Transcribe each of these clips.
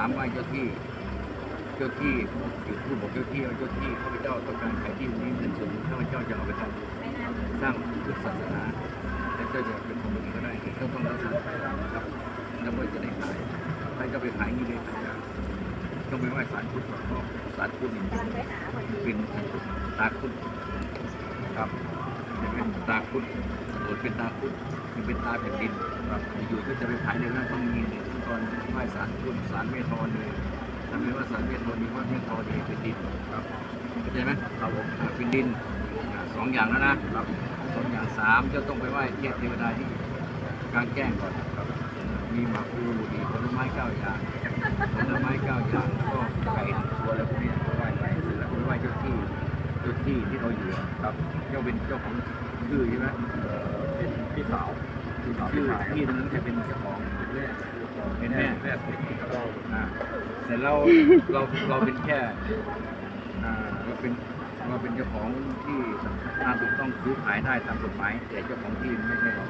ามไหว้เจ้าที่ เจ้าที่อยู่ผู้บอกเจ้าที่ว่าเจ้าที่ข้าพเจ้าต้องการขายที่นี้เป็นส่วนข้าพเจ้าจะเอาไปทำสร้างพุทธศาสนาและเจ้าจะเป็นคนอื่นก็ได้เจ้าต้องรักษาครับแล้วเมื่จะได้ขายใครก็ไปขายนี่เลยขายได้ต้องไปไหว้ศาลพุทธก่อนเพราะศาลพุทธนี่เป็นตาพุทธครับเห็นตาพุทธโดดเป็นตาพุทธมันเป็นตาแผ่นดินครับอยู่ก็จะไปขายในนั้นต้องมีเนี่ย ตอนไหว้ศาลพุทธศาลเมธรเลยทำไมว่าศาลเมธรมีว่าเมธรนี่เป็นดินครับเข้าใจไหมครับผมเป็นดินสองอย่างแล้วนะครับสองอย่างสามจะต้องไปไหว้เทพเทวดาที่กลางแจ้งก่อนครับมีหมากพลูดีผลไม้เก้าอย่างผลไม้เก้าอย่างแล้วก็ไก่ตัวแล้วพวกนี้ก็ไหว้ไปเสร็จแล้วก็ไปไหว้เจ้าที่เจ้าที่ที่เราอยู่ครับเจ้าเป็นเจ้าของชื่อใช่ไหมเป็นพี่สาวพี่สาวพี่อชายที่นั้นจะเป็นเจ้าของ เป็นแม่แม่เป็นพี่กระดองอ่าแต่เราเราเราเป็นแค่อ่าเราเป็นเราเป็นเจ้าของที่ตามถูกต้องซื้อขายได้ตามกฎหมายแต่เจ้าของที่ไม่ใช่เรา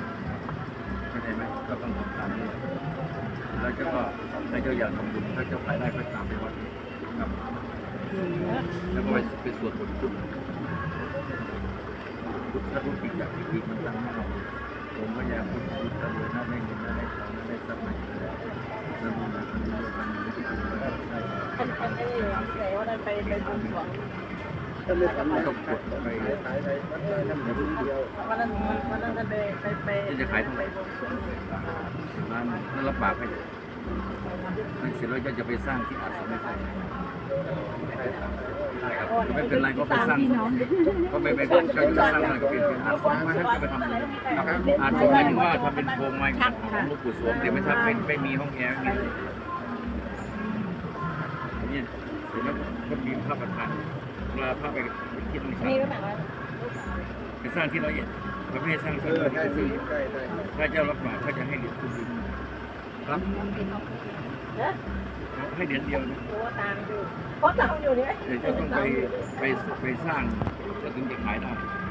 เข้าใจไหมก็ต้องทำตามนี้แล้วก็ถ้าเจ้าอยากทำบุญถ้าเจ้าขายได้ก็ตามไปวัดครับแล้วก็ไปไปสวดบทพุทธพุทธรูปปิจักปิมันตั้งให้เราผมก็อยากพุทธพุทธเลยนะได้เงินนะได้ทองนะได้ทรัพย์นะแล้วบุญนะบุญด้วยกันไม่ได้ ได้อันนนี้แต่ว่านั้นไปไปบวงสรวงก็เลยทำให้ต้องกไปขายไปวัดเลยทำอย่างเดียววันนั้นวันนั้นไปไปไปจะขายเท่าไหร่ไปบวงสรวงร้านนั่นรับปากให้มันเสร็จแล้วจะไปสร้างที่อาสมไม่ใช่ ไม่เป็นไรก็ไปสร้างก็ไม่เป็นก็สร้างอะไรก็เป็นอาสมมาให้ไปทำเลยอาสมหมายถึงว่าทำเป็นโครงไม้ของลวงปู่สวงแต่ไม่ใช่เป็นไม่มีห้องแอร์ไม่มีนี่เสร็จแล้วก็มีพระประธานเวลาพระไปที่ต้องสร้างนี่ก็หมายว่าไปสร้างที่ร้อยเอ็ดเขาไม่ให้สร้างเอที่อร้อยได้เอ็ดสิได้ได้ถ้าเจ้ารับปากเขาจะให้เหรียญคุณดิ นครับเนอะให้เหรียญเดียวนะโอ้ตามอยู่เพราะตามอยู่นี่ไหมเดี๋ยวจะต้องไปไปไปสร้างจะถึงจะขายได้อ